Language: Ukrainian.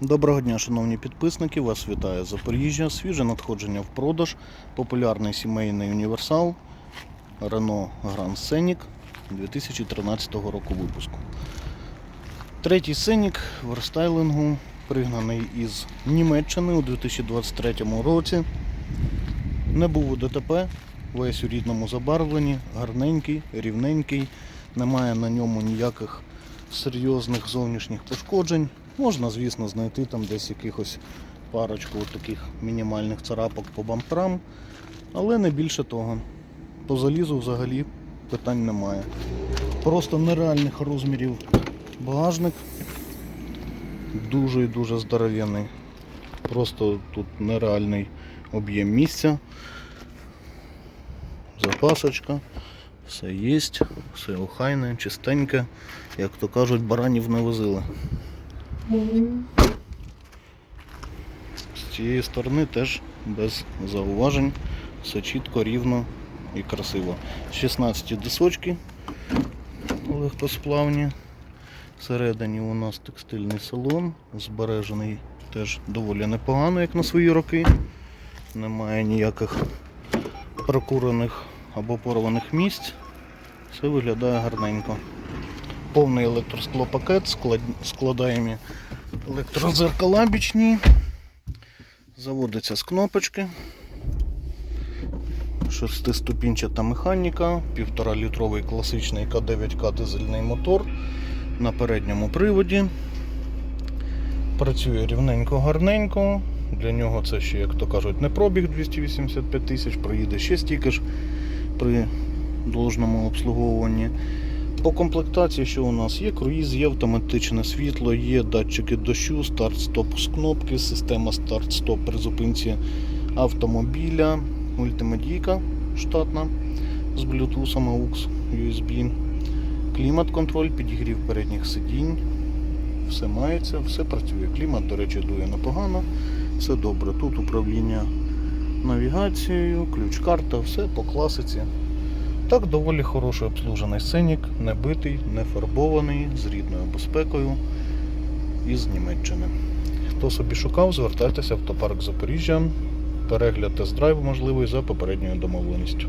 Доброго дня, шановні підписники. Вас вітає Запоріжжя. Свіже надходження в продаж. Популярний сімейний універсал Renault Grand Scenic 2013 року випуску. Третій Scenic в рестайлингу пригнаний із Німеччини у 2023 році. Не був у ДТП, весь у рідному забарвленні, гарненький, рівненький, немає на ньому ніяких серйозних зовнішніх пошкоджень. Можна, звісно, знайти там десь якихось парочку таких мінімальних царапок по бамперам, але не більше того. По залізу взагалі питань немає. Просто нереальних розмірів багажник. Дуже і дуже здоров'яний. Просто тут нереальний об'єм місця. Запасочка. Все є, все охайне, чистеньке. Як то кажуть, баранів не возили. З цієї сторони теж без зауважень. Все чітко, рівно і красиво. 16 дисочки легкосплавні. Всередині у нас текстильний салон, збережений теж доволі непогано, як на свої роки. Немає ніяких прокурених або порваних місць. Все виглядає гарненько. Повний електросклопакет, склад... складаємо електрозеркала бічні. Заводиться з кнопочки. Шестиступінчата механіка, 1,5 літровий класичний К9К дизельний мотор на передньому приводі. Працює рівненько гарненько. Для нього це ще, як то кажуть, не пробіг 285 тисяч, проїде ще стільки ж при должному обслуговуванні. По комплектації, що у нас є круїз, є автоматичне світло, є датчики дощу, старт-стоп з кнопки, система старт-стоп при зупинці автомобіля, мультимедійка штатна з Bluetooth, AUX, USB, клімат-контроль, підігрів передніх сидінь. Все мається, все працює. Клімат, до речі, дує непогано, все добре. Тут управління навігацією, ключ-карта, все по класиці. Так, доволі хороший обслужений сценік, не битий, не фарбований, з рідною безпекою із Німеччини. Хто собі шукав, звертайтеся в автопарк Запоріжжя. Перегляд тест-драйву можливий за попередньою домовленістю.